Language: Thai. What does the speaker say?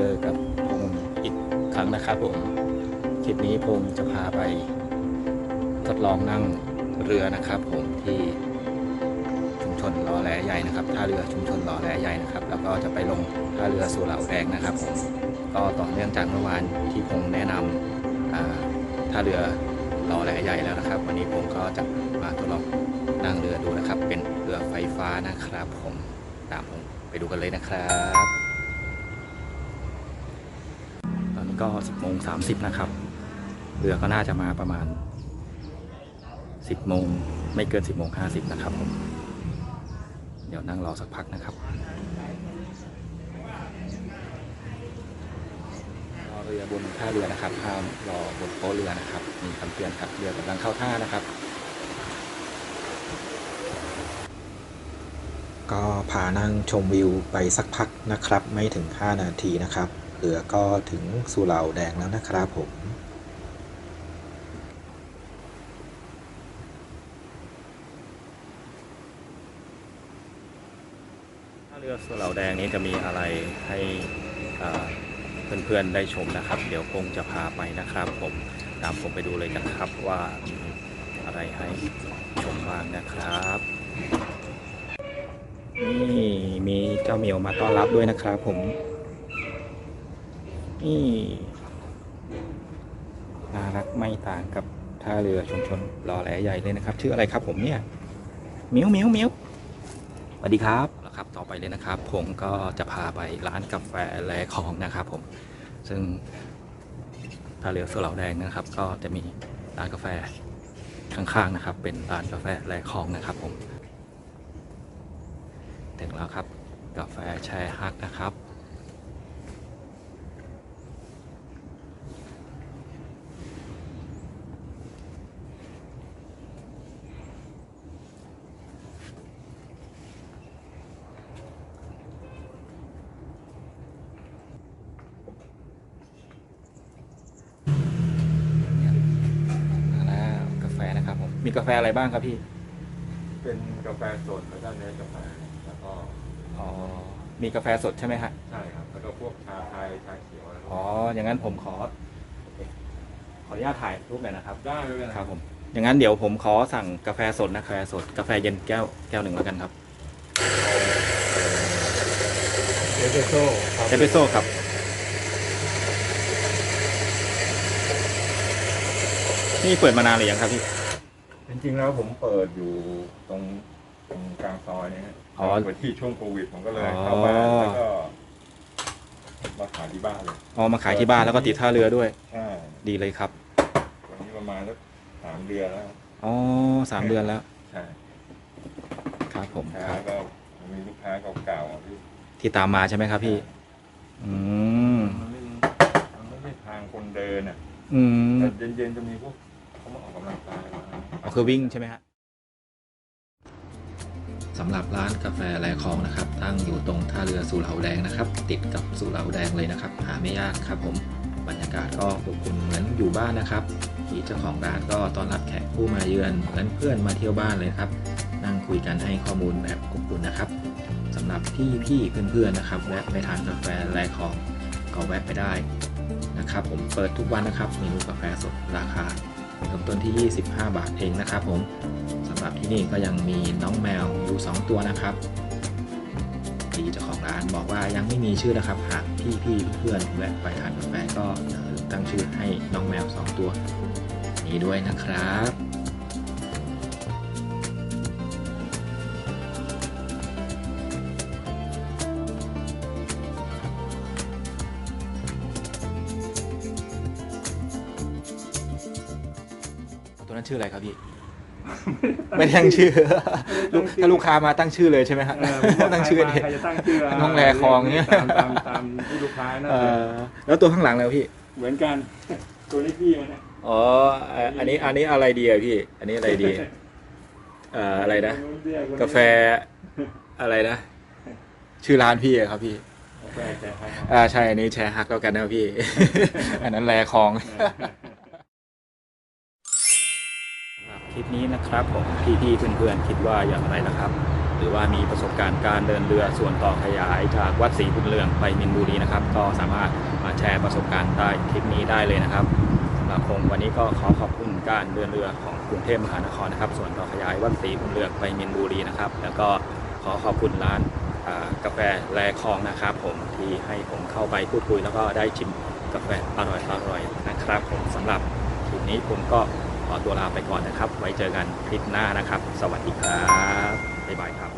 เจอกับพงอีกครั้งนะครับผม คลิปนี้พงจะพาไป ทดลองนั่งเรือนะครับผมที่ชุมชนลอแหลใหญ่นะครับท่าเรือชุมชนลอแหลใหญ่นะครับ แล้วก็จะไปลงท่าเรือสุเหร่าแดงนะครับผมก็ต่อเนื่องจากเมื่อวานที่พงแนะนำอ่าท่าเรือลอแหลใหญ่แล้วนะครับ วันนี้ผมก็จะมาทดลองนั่งเรือดูนะครับ เป็นเรือไฟฟ้านะครับผมตามผมไปดูกันเลยนะครับ ตอนนี้ ก็ 10โมง30 นะครับ เรือก็น่าจะมาประมาณ 10โมงไม่เกิน 10โมง50 นะครับผม เดี๋ยวนั่งรอสักพักนะครับรอเรือบนท่าเรือนะครับห้ามรอบนโป๊ะเรือนะครับ มีคำเตือนครับเรือกำลังเข้าท่านะครับ ก็พานั่งชมวิวไปสักพักนะครับ ไม่ถึง 5 นาทีนะครับ เรือก็ถึงสุเหร่าแดงแล้วนะครับผมเรือสุเหร่าแดงนี้จะมีอะไรให้เพื่อนๆได้ชมนะครับ เดี๋ยวคงจะพาไปนะครับ ผมตามผมไปดูเลยกันครับว่ามีอะไรให้ชมบ้างนะครับนี่มีเจ้าเหมียวมาต้อนรับด้วยนะครับผม นี่น่ารักไม่ต่างกับท่าเรือชุมชนรอแหลใหญ่เลยนะครับ ชื่ออะไรครับผมเนี่ยเหมียวเหมียวเหมียวสวัสดีครับแล้วครับ ต่อไปเลยนะครับ ผมก็จะพาไปร้านกาแฟแลคลองนะครับ ผม ซึ่งท่าเรือสุเหร่าแดงนะครับ ก็จะมีร้านกาแฟข้างๆนะครับ เป็นร้านกาแฟแลคลองนะครับ ผมถึงแล้วครับ กาแฟแช่ฮักนะครับ มาแล้วกาแฟนะครับผ มมีกาแฟอะไรบ้างครับพี่ เป็นกาแฟสดแล้วก็เนื้อกาแฟแล้วก็อ๋อ มีกาแฟสดใช่ไหมฮะ ใช่ครับ แล้วก็พวกชาไทยชาเขียวอะไรพวกอ๋ออย่างนั้นผมขอ ขออนุญาตถ่ายรูปหน่อยนะครับ ได้ไม่เป็นไรครับผม อย่างนั้นเดี๋ยวผมขอสั่งกาแฟสดนะกาแฟสด กาแฟเย็นแก้วแก้วหนึ่งแล้วกันครับ เอสเปรสโซ่ครับเอสเปรสโซ่ครับ นี่เปิดมานานหรือยังครับพี่ จริงๆแล้วผมเปิดอยู่ตรงตรงกลางซอยเนี่ยฮะอ๋อ เปิดที่ช่วงโควิดผมก็เลยอ๋อเข้าบ้านแล้วก็มาขายที่บ้านเลย อ๋อมาขายที่บ้านแล้วก็ติดท่าเรือด้วย ใช่ดีเลยครับ วันนี้ประมาณสักสามเดือนแล้ว อ๋อสามเดือนแล้วใช่ครับผมลูกคค้ารับ ก็มีลูกค้าเก่าๆที่ที่ตามมาใช่ไหมครับพี่ อืมมันไม่มันไม่ใช่ทางคนเดินอะอืมแต่เย็นๆจะมีพวก เขามาออกกำลังกายอ๋อคือวิ่งใช่ไหมฮะสำหรับร้านกาแฟแลคลองนะครับ ตั้งอยู่ตรงท่าเรือสุเหร่าแดงนะครับ ติดกับสุเหร่าแดงเลยนะครับ หาไม่ยากครับผมบรรยากาศก็อบอุ่นเหมือนอยู่บ้านนะครับที่เจ้าของร้านก็ต้อนรับแขกผู้มาเยือนเหมือนเพื่อนมาเที่ยวบ้านเลยครับ นั่งคุยกันให้ข้อมูลแบบอบอุ่นนะครับสำหรับพี่พี่เพื่อนๆนะครับแวะไปทานกาแฟแลคลองก็แวะไปได้นะครับ ผมเปิดทุกวันนะครับเมนูกาแฟสดราคา เริ่มต้นที่ 25 บาทเองนะครับผมสำหรับที่นี่ก็ยังมีน้องแมวอยู่ 2 ตัวนะครับพี่เจ้าของร้านบอกว่ายังไม่มีชื่อนะครับ หากพี่พี่เพื่อนแวะไปทานกาแฟก็ตั้งชื่อให้น้องแมว 2 ตัว นี้ด้วยนะครับ นั้นชื่ออะไรครับพี่ ไม่ได้ตั้งชื่อลูกถ้าลูกค้ามาตั้งชื่อเลยใช่ไหมฮะเออผมว่าตั้งชื่อเองใครจะตั้งชื่ออะไรน้องแลคลองเนี่ยตามตามตามที่ลูกค้านั่นเอเลยอแล้วตัวข้างหลังแล้วพี่ เหมือนกันตัวนี้พี่มันเนี่ยอ๋ออะอันนี้อันนี้อะไรดีอะพี่ อันนี้อะไรดีเอ่ออะไรนะ กาแฟอะไรนะ ชื่อร้านพี่อะครับพี่กาแฟแจกให้อ่าใช่ อันนี้แชร์ฮักแล้วกันนะพี่ อันนั้นแลคลอง ค ลิปนี้นะครับผมพี่ๆเพื่อนๆคิดว่าอย่างไรนะครับ หรือว่ามีประสบการณ์การเดินเรือส่วนต่อขยายจากวัดศรีบุญเรืองไปมินบุรีนะครับ ก็สามารถมาแชร์ประสบการณ์ใต้คลิปนี้ได้เลยนะครับสำหรับผมวันนี้ก็ขอขอบคุณการเดินเรือของกรุงเทพมหานครนะครับ ส่วนต่อขยายวัดศรีบุญเรืองไปมินบุรีนะครับ แล้วก็ขอขอบคุณร้านกาแฟแลคลองนะครับ ผมที่ให้ผมเข้าไปพูดคุยแล้วก็ได้ชิมกาแฟอร่อยๆนะครับ ผมสำหรับคลิปนี้ผมก็ ขอตัวลาไปก่อนนะครับ ไว้เจอกันคลิปหน้านะครับ สวัสดีครับ บ๊ายบายครับ